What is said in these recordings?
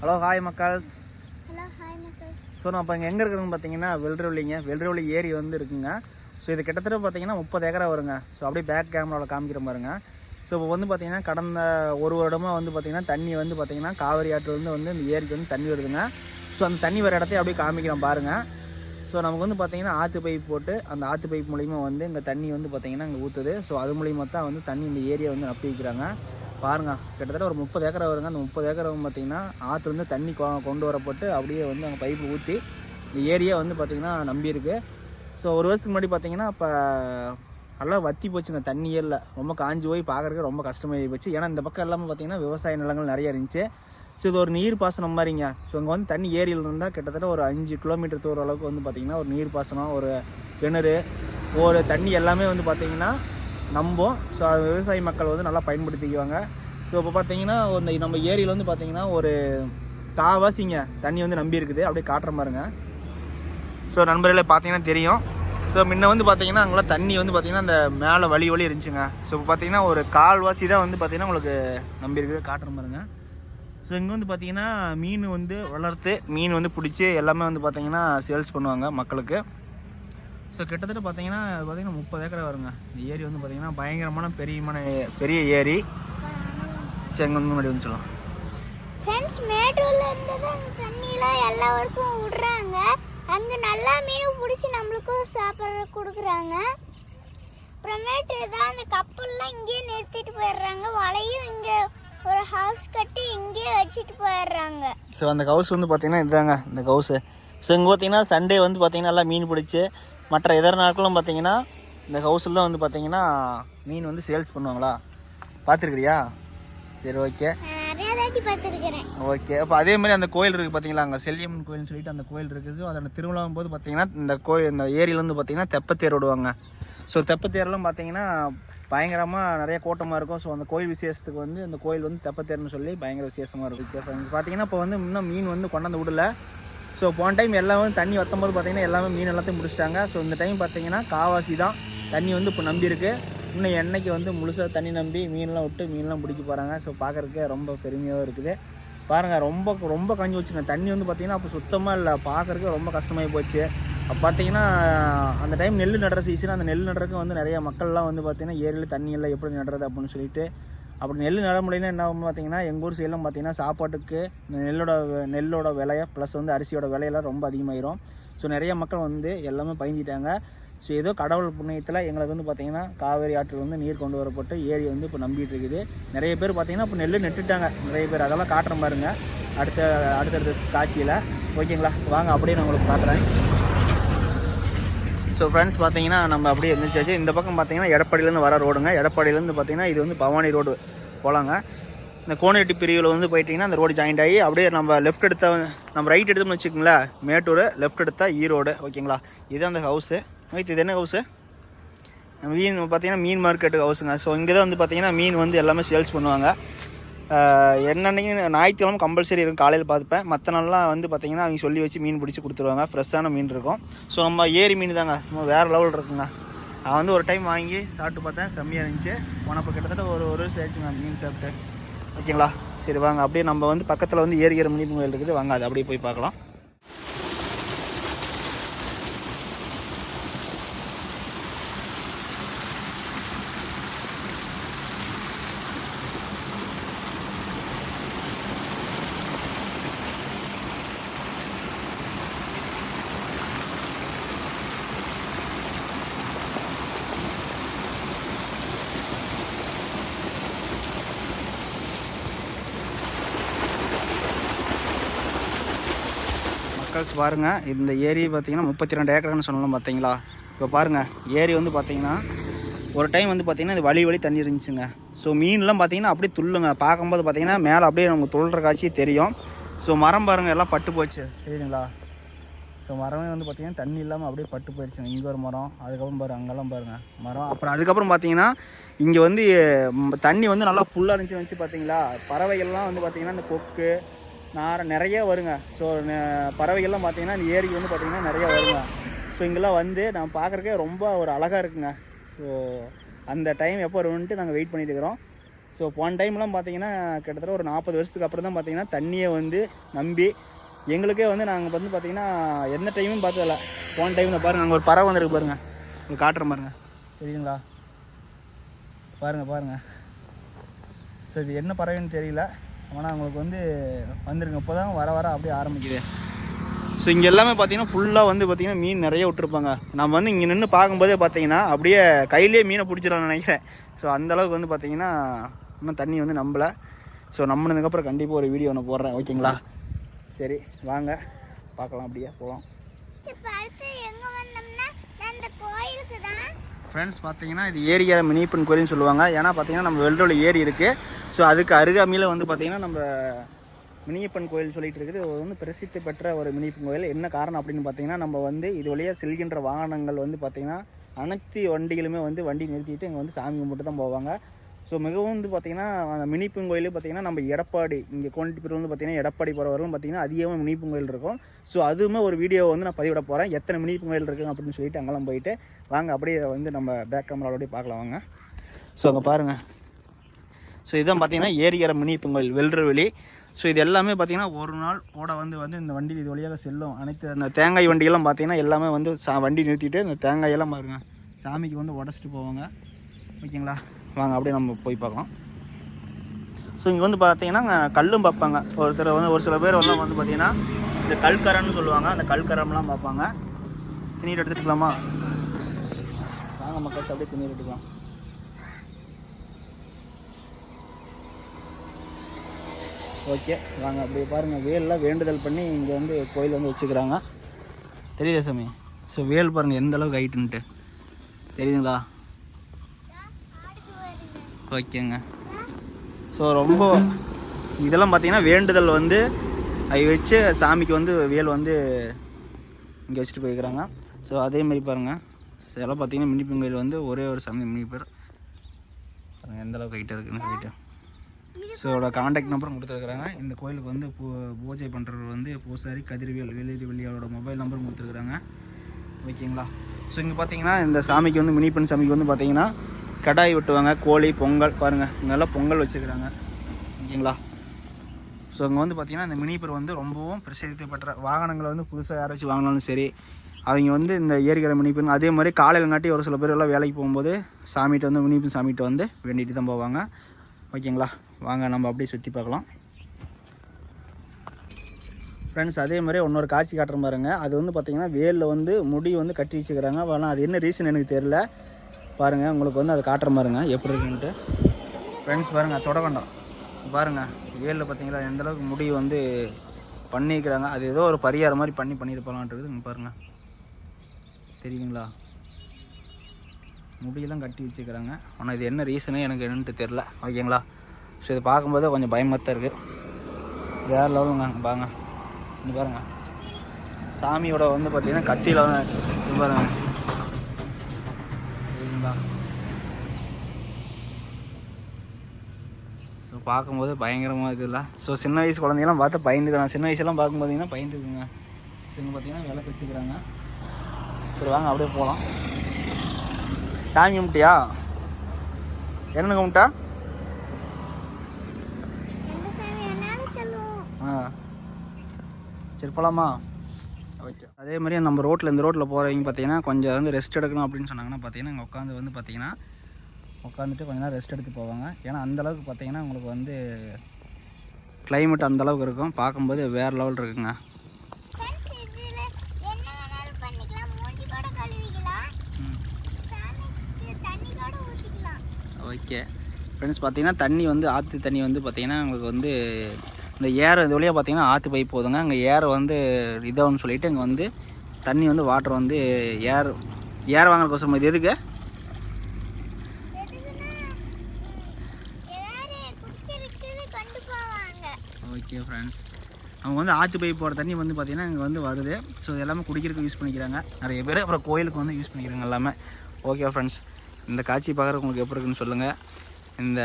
Hello hi மக்கள்ஸ். So நான் இப்போ இங்கே எங்கே இருக்குதுன்னு பார்த்தீங்கன்னா வெள்ளரிவள்ளிங்க வெள்ளரிவள்ளி ஏரி வந்து இருக்குங்க. ஸோ இது கிட்டத்தட்ட பார்த்தீங்கன்னா முப்பது ஏக்கரா வருங்க. ஸோ அப்படியே பேக் கேமராவில் காமிக்கிற பாருங்க. ஸோ இப்போ வந்து பார்த்தீங்கன்னா கடந்த ஒரு வருடமாக வந்து பார்த்தீங்கன்னா தண்ணி வந்து பார்த்தீங்கன்னா காவிரி ஆற்றுலேருந்து வந்து இந்த ஏரிக்கு வந்து தண்ணி வருதுங்க. ஸோ அந்த தண்ணி வர இடத்தையும் அப்படியே காமிக்கிறோம் பாருங்கள் ஸோ நமக்கு வந்து பார்த்தீங்கன்னா ஆற்று பைப் போட்டு அந்த ஆற்று பைப் மூலிமா வந்து இங்கே தண்ணி வந்து பார்த்தீங்கன்னா இங்கே ஊற்றுது ஸோ அது மூலிமா தான் வந்து தண்ணி இந்த ஏரியை வந்து நப்பி வைக்கிறாங்க பாருங்க கிட்டத்தட்ட ஒரு முப்பது ஏக்கரை வருங்க. அந்த முப்பது ஏக்கர் வந்து பார்த்தீங்கன்னா ஆற்றுலேருந்து தண்ணி கொ- கொண்டு வரப்பட்டு அப்படியே வந்து அங்கே பைப்பு ஊற்றி இந்த ஏரியா வந்து பார்த்திங்கன்னா நம்பியிருக்கு. ஸோ ஒரு வருஷத்துக்கு முன்னாடி பார்த்தீங்கன்னா இப்போ நல்லா வத்தி போச்சுங்க. தண்ணியே இல்லை ரொம்ப காஞ்சி போய் பார்க்கறதுக்கு ரொம்ப கஷ்டமாகி போச்சு. ஏன்னா இந்த பக்கம் எல்லாமே பார்த்தீங்கன்னா விவசாய நிலங்கள் நிறைய இருந்துச்சு. ஸோ இது ஒரு நீர் பாசனம் மாதிரிங்க. ஸோ இங்கே வந்து தண்ணி ஏரியில் இருந்தால் கிட்டத்தட்ட ஒரு அஞ்சு கிலோமீட்டர் தூர அளவுக்கு வந்து பார்த்திங்கன்னா ஒரு நீர் பாசனம் ஒரு கிணறு ஒரு தண்ணி எல்லாமே வந்து பார்த்திங்கன்னா நம்பும். ஸோ அது விவசாய மக்கள் வந்து நல்லா பயன்படுத்திக்குவாங்க. ஸோ இப்போ பார்த்தீங்கன்னா இந்த நம்ம ஏரியில் வந்து பார்த்தீங்கன்னா ஒரு காவாசிங்க தண்ணி வந்து நம்பி இருக்குது. அப்படியே காட்டுற பாருங்க. ஸோ நண்பர்களே பார்த்தீங்கன்னா தெரியும். ஸோ முன்ன வந்து பார்த்தீங்கன்னா அங்கெல்லாம் தண்ணி வந்து பார்த்தீங்கன்னா அந்த மேலே வழி வழி இருந்துச்சுங்க. ஸோ இப்போ பார்த்தீங்கன்னா ஒரு கால்வாசி தான் வந்து பார்த்தீங்கன்னா உங்களுக்கு நம்பி இருக்குது. காட்டுற பாருங்க. ஸோ இங்கே வந்து பார்த்தீங்கன்னா மீன் வந்து வளர்த்து மீன் வந்து பிடிச்சி எல்லாமே வந்து பார்த்தீங்கன்னா சேல்ஸ் பண்ணுவாங்க மக்களுக்கு. ஸோ கிட்டத்தட்ட பார்த்தீங்கன்னா பார்த்தீங்கன்னா முப்பது ஏக்கர் வருங்க. இந்த ஏரி வந்து பார்த்தீங்கன்னா பயங்கரமான பெரியமான பெரிய ஏரி. வந்து முன்னாடி வந்து சொல்லலாம். ஃப்ரெண்ட்ஸ் மேட்டூர்ல இருந்து தான் அந்த தண்ணியெலாம் எல்லாருக்கும் விடுறாங்க. அங்கே நல்லா மீன் பிடிச்சி நம்மளுக்கும் சாப்பிட்ற கொடுக்குறாங்க. அப்புறமேட்டு தான் அந்த கப்பல்லாம் இங்கேயே நிறுத்திட்டு போயிடுறாங்க. வலையும் இங்கே ஒரு ஹவுஸ் கட்டி இங்கேயே வச்சுட்டு போயிடுறாங்க. ஸோ அந்த கவுஸ் வந்து பார்த்தீங்கன்னா இதுதாங்க இந்த கவுஸு ஸோ இங்கே பார்த்தீங்கன்னா சண்டே வந்து பார்த்தீங்கன்னா நல்லா மீன் பிடிச்சி மற்ற இதர நாட்களும் பார்த்தீங்கன்னா இந்த ஹவுஸில் தான் வந்து பார்த்தீங்கன்னா மீன் வந்து சேல்ஸ் பண்ணுவாங்களா? பார்த்துருக்குறியா? சரி ஓகே ஓகே அப்போ அதே மாதிரி அந்த கோயில் இருக்குது பார்த்தீங்களா? அங்கே செல்லியம்மன் கோயில்னு சொல்லிட்டு அந்த கோயில் இருக்குது. அதோட திருவிழாவும் போது பார்த்தீங்கன்னா இந்த கோயில் இந்த ஏரியில வந்து பார்த்தீங்கன்னா தெப்பத்தேர் விடுவாங்க. ஸோ தெப்பத்தேர்லாம் பார்த்தீங்கன்னா பயங்கரமாக நிறைய கூட்டமாக இருக்கும். ஸோ அந்த கோயில் விசேஷத்துக்கு வந்து இந்த கோயில் வந்து தெப்பத்தேர்னு சொல்லி பயங்கர விசேஷமாக இருக்கும். பார்த்தீங்கன்னா இப்போ வந்து இன்னும் மீன் வந்து கொண்டாந்து விடல. ஸோ போன டைம் எல்லாமே தண்ணி வத்தும்போது பார்த்திங்கன்னா எல்லாமே மீன் எல்லாத்தையும் முடிச்சிட்டாங்க. ஸோ இந்த டைம் பார்த்தீங்கன்னா காவாசி தான். தண்ணி வந்து இப்போ நம்பியிருக்கு. இன்னும் என்னைக்கு வந்து முழுசாக தண்ணி நம்பி மீன்லாம் விட்டு மீன்லாம் பிடிக்க போகிறாங்க ஸோ பார்க்குறதுக்கே ரொம்ப பெருமையாக இருக்குது. பாருங்கள் ரொம்ப ரொம்ப கஞ்சி வச்சுங்க. தண்ணி வந்து பார்த்திங்கன்னா அப்போ சுத்தமாக இல்லை. பார்க்குறக்கு ரொம்ப கஷ்டமாகி போச்சு. அப்போ பார்த்தீங்கன்னா அந்த டைம் நெல் நடுற சீசன் அந்த நெல் நடுறதுக்கு வந்து நிறைய மக்கள்லாம் வந்து பார்த்திங்கன்னா ஏரியில் தண்ணி எல்லாம் எப்படி நடுறது? அப்படின்னு சொல்லிட்டு அப்படி நெல் நட என்ன ஆகும் பார்த்தீங்கன்னா எங்கள் ஊர் சைடெலாம் பார்த்தீங்கன்னா சாப்பாட்டுக்கு நெல்லோட நெல்லோட விலைய ப்ளஸ் வந்து அரிசியோட விலையெல்லாம் ரொம்ப அதிகமாயிரும். ஸோ நிறைய மக்கள் வந்து எல்லாமே பயந்துட்டாங்க. ஸோ ஏதோ கடவுள் புண்ணியத்தில் எங்களுக்கு வந்து பார்த்திங்கன்னா காவேரி ஆற்றில் வந்து நீர் கொண்டு வரப்பட்டு ஏரி வந்து இப்போ நம்பிட்டு இருக்குது. நிறைய பேர் பார்த்திங்கன்னா இப்போ நெல் நட்டுட்டாங்க. நிறைய பேர் அதெல்லாம் காட்டுற பாருங்க. அடுத்த அடுத்தடுத்த காட்சியில். ஓகேங்களா? வாங்க அப்படியே நான் உங்களுக்கு காட்டுறேன் ஸோ ஃப்ரெண்ட்ஸ் பார்த்தீங்கன்னா நம்ம அப்படியே இருந்துச்சாச்சு இந்த பக்கம் பார்த்தீங்கன்னா எடப்பாடியிலேருந்து வர ரோடுங்க. எடப்பாடியிலேருந்து பார்த்தீங்கன்னா இது வந்து பவானி ரோடு போகலாங்க இந்த கோனேட்டி பிரிவில் வந்து போயிட்டிங்கன்னா அந்த ரோடு ஜாயிண்ட் ஆகி அப்படியே நம்ம லெஃப்ட் எடுத்த நம்ம ரைட் எடுத்தோம்னு வச்சுக்கோங்களேன் மேட்டூர் லெஃப்ட் எடுத்தால் ஈரோடு e ஓகேங்களா? இது அந்த ஹவுஸு மைத் இது என்ன ஹவுஸு மீன் பார்த்தீங்கன்னா மீன் மார்க்கெட்டு ஹவுஸுங்க ஸோ இங்கே தான் வந்து பார்த்தீங்கன்னா மீன் வந்து எல்லாமே சேல்ஸ் பண்ணுவாங்க. ஆஹ் ஞாயிற்றுக்கிழமை கம்பல்சரி இருக்கும். காலையில் பார்த்துப்பேன். மற்ற நாள்லாம் வந்து பார்த்தீங்கன்னா அவங்க சொல்லி வச்சு மீன் பிடிச்சி கொடுத்துருவாங்க. ஃப்ரெஷ்ஷான மீன் இருக்கும். ஸோ நம்ம ஏரி மீன் தாங்க சும்மா வேறு லெவல் இருக்குங்க. நான் வந்து ஒரு டைம் வாங்கி சாப்பிட்டு பார்த்தேன். செம்மையாக இருந்துச்சு. போனப்போ கிட்டத்தட்ட ஒரு ஒரு வருஷம் ஆயிடுச்சுங்க மீன் சாப்பிட்டு. ஓகேங்களா? சரி வாங்க. அப்படியே நம்ம வந்து பக்கத்தில் வந்து ஏரி மீன் கோயில் இருக்குது. வாங்க அது அப்படியே போய் பார்க்கலாம். மக்கள்ஸ் பாருங்கள் இந்த ஏரி பார்த்தீங்கன்னா முப்பத்தி ரெண்டு ஏக்கர்னு சொல்லலாம் பார்த்தீங்களா இப்போ பாருங்க ஏரி வந்து பார்த்தீங்கன்னா ஒரு டைம் வந்து பார்த்திங்கன்னா இது வழி வழி தண்ணி இருந்துச்சுங்க. ஸோ மீன்லாம் பார்த்திங்கன்னா அப்படியே துள்ளுங்க. பார்க்கும்போது பார்த்தீங்கன்னா மேலே அப்படியே நமக்கு துள்ளுற காட்சி தெரியும். ஸோ மரம் பாருங்க எல்லாம் பட்டு போச்சு. சரிங்களா ஸோ மரமே வந்து பார்த்தீங்கன்னா தண்ணி இல்லாமல் அப்படியே பட்டு போயிடுச்சுங்க இங்கே ஒரு மரம் அதுக்கப்புறம் பாரு அங்கெல்லாம் பாருங்க. மரம் அப்புறம் அதுக்கப்புறம் பார்த்தீங்கன்னா இங்கே வந்து தண்ணி வந்து நல்லா ஃபுல்லாக இருந்துச்சு வந்துச்சு பார்த்தீங்களா பறவைகள்லாம் வந்து பார்த்திங்கன்னா இந்த கொக்கு நார நிறைய வருங்க. ஸோ பறவைகள்லாம் பார்த்தீங்கன்னா இந்த ஏரிக்கு வந்து பார்த்தீங்கன்னா நிறைய வருங்க. ஸோ இங்கெல்லாம் வந்து நான் பார்க்குறக்கே ரொம்ப ஒரு அழகாக இருக்குங்க. ஸோ அந்த டைம் எப்போ வரும்ன்ட்டு நாங்கள் வெயிட் பண்ணிட்டு இருக்கிறோம். ஸோ போன டைம்லாம் பார்த்தீங்கன்னா கிட்டத்தட்ட ஒரு நாற்பது வருஷத்துக்கு அப்புறம் தான் பார்த்தீங்கன்னா தண்ணியை வந்து நம்பி எங்களுக்கே வந்து நாங்கள் வந்து பார்த்தீங்கன்னா எந்த டைமும் பார்த்ததில்ல போன டைமில் பாருங்கள் அங்கே ஒரு பறவை வந்துருக்கு பாருங்கள் உங்களுக்கு காட்டுறேன் பாருங்கள் தெரியுங்களா பாருங்கள் பாருங்கள் ஸோ இது என்ன பறவைன்னு தெரியல. ஆனால் உங்களுக்கு வந்து வந்துருங்க. இப்போ தான் வர வர அப்படியே ஆரம்பிக்குது. ஸோ இங்கே எல்லாமே பார்த்தீங்கன்னா ஃபுல்லாக வந்து பார்த்தீங்கன்னா மீன் நிறைய விட்டுருப்பாங்க. நம்ம வந்து இங்கே நின்று பார்க்கும்போதே பார்த்தீங்கன்னா அப்படியே கையிலே மீனை பிடிச்சிடலாம்னு நினைக்கிறேன். ஸோ அந்தளவுக்கு வந்து பார்த்தீங்கன்னா இன்னும் தண்ணி வந்து நம்பலை. ஸோ நம்பினதுக்கப்புறம் கண்டிப்பாக ஒரு வீடியோ ஒன்று போடுறேன் ஓகேங்களா? சரி வாங்க. பார்க்கலாம் அப்படியே போகலாம் இப்போ அடுத்து எங்க வந்தோம்னா அந்த கோயிலுக்கு தான். ஃப்ரெண்ட்ஸ் பார்த்தீங்கன்னா இது ஏரியா மினிப்பன் கோயில்னு சொல்லுவாங்க. ஏன்னா பார்த்தீங்கன்னா நம்ம வெள்ளோட ஏரி இருக்குது ஸோ அதுக்கு அருகாமையில் வந்து பார்த்தீங்கன்னா நம்ம மினியப்பன் கோயில் சொல்லிட்டு இருக்குது. இது வந்து பிரசித்தி பெற்ற ஒரு மினியப்பன் கோயில். என்ன காரணம் அப்படின்னு பார்த்தீங்கன்னா நம்ம வந்து இது வழியாக செல்கின்ற வாகனங்கள் வந்து பார்த்தீங்கன்னா அனைத்து வண்டிகளுமே வந்து வண்டி நிறுத்திட்டு இங்கே வந்து சாமி கும்பிட்டு தான் போவாங்க. ஸோ மிகவும் வந்து பார்த்தீங்கன்னா அந்த மினிப்பன் கோயிலே பார்த்தீங்கன்னா நம்ம எடப்பாடி இங்கே கோண்டிப்பூர் வந்து பார்த்தீங்கன்னா எடப்பாடி போகிற வரலும் பார்த்தீங்கன்னா அதிகமாக மினிப்பன் கோயில் இருக்கும். ஸோ அதுவுமே ஒரு வீடியோ வந்து நான் பதிவிட போகிறேன் எத்தனை மினிப்பன் கோயில் இருக்குது அப்படின்னு சொல்லிட்டு அங்கெல்லாம் போயிட்டு வாங்க அப்படியே வந்து நம்ம பேக் கேமராவோடய பார்க்கலாம் வாங்க. ஸோ அங்கே பாருங்கள் ஸோ இதான் பார்த்தீங்கன்னா ஏரியார மினிப்பன் பொங்கல் வெள்ளரவெளி ஸோ இது எல்லாமே பார்த்தீங்கன்னா ஒரு நாள் ஓட வந்து வந்து இந்த வண்டி இது வழியாக செல்லும். அனைத்து அந்த தேங்காய் வண்டியெல்லாம் பார்த்தீங்கன்னா எல்லாமே வந்து சா வண்டி நிறுத்திட்டு இந்த தேங்காயெல்லாம் பாருங்க. சாமிக்கு வந்து உடச்சிட்டு போவாங்க. ஓகேங்களா? வாங்க அப்படியே நம்ம போய் பார்க்கலாம். ஸோ இங்கே வந்து பார்த்தீங்கன்னா கல்லும் பார்ப்பாங்க. ஒருத்தர் வந்து ஒரு சில பேர் வந்து வந்து பார்த்தீங்கன்னா இந்த கல்கரன்னு சொல்லுவாங்க. அந்த கல்கரம்லாம் பார்ப்பாங்க. திணீர் எடுத்துக்கலாமா? வாங்க மக்கள் அப்படியே திணீர் எடுத்துக்கலாம். ஓகே வாங்க அப்படியே பாருங்கள் வேல்லாம் வேண்டுதல் பண்ணி இங்கே வந்து கோயில் வந்து வச்சுக்கிறாங்க. தெரியுதா சாமி? ஸோ வேல் பாருங்கள் எந்த அளவுக்கு ஹைட்டுன்ட்டு தெரியுதுங்களா? ஓகேங்க. ஸோ ரொம்ப இதெல்லாம் பார்த்தீங்கன்னா வேண்டுதல் வந்து அதை வச்சு சாமிக்கு வந்து வேல் வந்து இங்கே வச்சுட்டு போய்க்கிறாங்க ஸோ அதே மாதிரி பாருங்கள் ஸோ இதெல்லாம் பார்த்தீங்கன்னா மினிப்பன் கோயில் வந்து ஒரே ஒரு சாமி மினிப்பேர் பாருங்கள் எந்த அளவுக்கு ஹைட்டாக இருக்குன்னு சொல்லிட்டு. ஸோ காண்டாக்ட் நம்பரும் கொடுத்துருக்குறாங்க. இந்த கோயிலுக்கு வந்து பூ பூஜை பண்ணுறவர் வந்து பூசாரி கதிர்வேல் வெளியேறி வெள்ளியாரோட மொபைல் நம்பரும் கொடுத்துருக்குறாங்க. ஓகேங்களா? ஸோ இங்கே பார்த்தீங்கன்னா இந்த சாமிக்கு வந்து மினிப்பன் சாமிக்கு வந்து பார்த்தீங்கன்னா கடாய் வெட்டுவாங்க கோழி பொங்கல் பாருங்கள் இங்கெல்லாம் பொங்கல் வச்சுக்கிறாங்க. ஓகேங்களா? ஸோ அங்கே வந்து பார்த்திங்கன்னா இந்த மினிப்பர் வந்து ரொம்பவும் பிரசித்தி பெற்ற வாகனங்களை வந்து புதுசாக யாராச்சும் வாங்கினாலும் சரி அவங்க வந்து இந்த ஏரிக்கிற மினிப்பன் அதே மாதிரி காலையில் நாட்டி ஒரு சில பேர் எல்லாம் வேலைக்கு போகும்போது சாமிகிட்ட வந்து மினிப்பன் சாமிகிட்ட வந்து வேண்டிட்டு தான் போவாங்க. ஓகேங்களா? வாங்க நம்ம அப்படியே சுற்றி பார்க்கலாம். ஃப்ரெண்ட்ஸ் அதே மாதிரி இன்னொரு காட்சி காட்டுற பாருங்க. அது வந்து பார்த்திங்கன்னா வேலில் வந்து முடி வந்து கட்டி வச்சுக்கிறாங்க ஆனால் அது என்ன ரீசன் எனக்கு தெரில பாருங்கள் உங்களுக்கு வந்து அதை காட்டுற பாருங்க. எப்படி இருக்குன்ட்டு. ஃப்ரெண்ட்ஸ் பாருங்கள் தொடக்கண்டம் பாருங்கள் வேலில் பார்த்தீங்களா எந்த அளவுக்கு முடி வந்து பண்ணிக்கிறாங்க அது ஏதோ ஒரு பரிகாரம் மாதிரி பண்ணி பண்ணியிருப்பாங்கன்றது இங்கே பாருங்கள் தெரியுங்களா முடியெல்லாம் கட்டி வச்சுக்கிறாங்க ஆனால் இது என்ன ரீசனு எனக்கு என்னன்ட்டு தெரில ஓகேங்களா? ஸோ இது பார்க்கும்போதே கொஞ்சம் பயமாக தான் இருக்குது வேறு லெவலுங்க பாங்க இங்கே பாருங்கள் சாமியோட வந்து பார்த்தீங்கன்னா கத்தியில் வந்து பாருங்கள் சரிங்களா ஸோ பார்க்கும்போது பயங்கரமாக இது இல்லை? ஸோ சின்ன வயசு குழந்தையெல்லாம் பார்த்து பயந்துக்கிறாங்க. சின்ன வயசுலாம் பார்க்கும்போதீங்கன்னா பயந்துக்குங்க. ஸோ பார்த்தீங்கன்னா விளக்கு வச்சுக்கிறாங்க சரி வாங்க அப்படியே போகலாம் சாமி கும்பிட்டியா? என்ன கும்பிட்டா எந்த சாமி வேணாலும் சொல்லுவோம் ஆ சரி போகலாமா ஓகே. அதே மாதிரி நம்ம ரோட்டில் இந்த ரோட்டில் போகிறவங்க பார்த்தீங்கன்னா கொஞ்சம் வந்து ரெஸ்ட் எடுக்கணும் அப்படின்னு சொன்னாங்கன்னா பார்த்தீங்கன்னா இங்கே உட்காந்து வந்து பார்த்தீங்கன்னா உட்காந்துட்டு கொஞ்ச நேரம் ரெஸ்ட் எடுத்து போவாங்க. ஏன்னா அந்த அளவுக்கு பார்த்தீங்கன்னா உங்களுக்கு வந்து climate அந்த அளவுக்கு இருக்கும். பார்க்கும்போது வேறு லெவல் இருக்குங்க. ஓகே. ஃப்ரெண்ட்ஸ் பார்த்தீங்கன்னா தண்ணி வந்து ஆற்று தண்ணி வந்து பார்த்தீங்கன்னா உங்களுக்கு வந்து இந்த ஏர் இது வழியாக பார்த்தீங்கன்னா ஆற்று பைப் போதுங்க. அங்கே ஏர் வந்து இதாகும்னு சொல்லிவிட்டு இங்கே வந்து தண்ணி வந்து வாட்டர் வந்து ஏர் ஏர் வாங்குறதுக்கோசரம் இது எதுக்கு? ஓகே ஃப்ரெண்ட்ஸ் அவங்க வந்து ஆற்று பைப் போகிற தண்ணி வந்து பார்த்தீங்கன்னா இங்கே வந்து வருது. ஸோ எல்லாமே குடிக்கிறதுக்கு யூஸ் பண்ணிக்கிறாங்க. நிறைய பேர் அப்புறம் கோயிலுக்கு வந்து யூஸ் பண்ணிக்கிறாங்க எல்லாமே. ஓகே ஃப்ரெண்ட்ஸ் இந்த காட்சி பார்க்குறவங்களுக்கு உங்களுக்கு எப்படி இருக்குன்னு சொல்லுங்கள் இந்த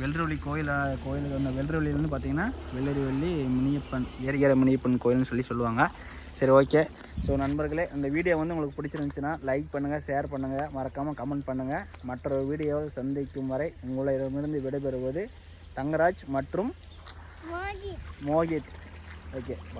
வெள்ளரவள்ளி கோயில் கோயிலுக்கு வந்து வெள்ளரவள்ளியிலேருந்து பார்த்தீங்கன்னா வெள்ளரிவள்ளி முனியப்பன் ஏரியார முனியப்பன் கோயில்னு சொல்லி சொல்லுவாங்க. சரி ஓகே. ஸோ நண்பர்களே இந்த வீடியோ வந்து உங்களுக்கு பிடிச்சிருந்துச்சுன்னா லைக் பண்ணுங்கள் ஷேர் பண்ணுங்கள் மறக்காமல் கமெண்ட் பண்ணுங்கள் மற்றொரு வீடியோவை சந்திக்கும் வரை உங்களிடமிருந்து விடைபெறுவது தங்கராஜ் மற்றும் மோகி மோகித். Okay bye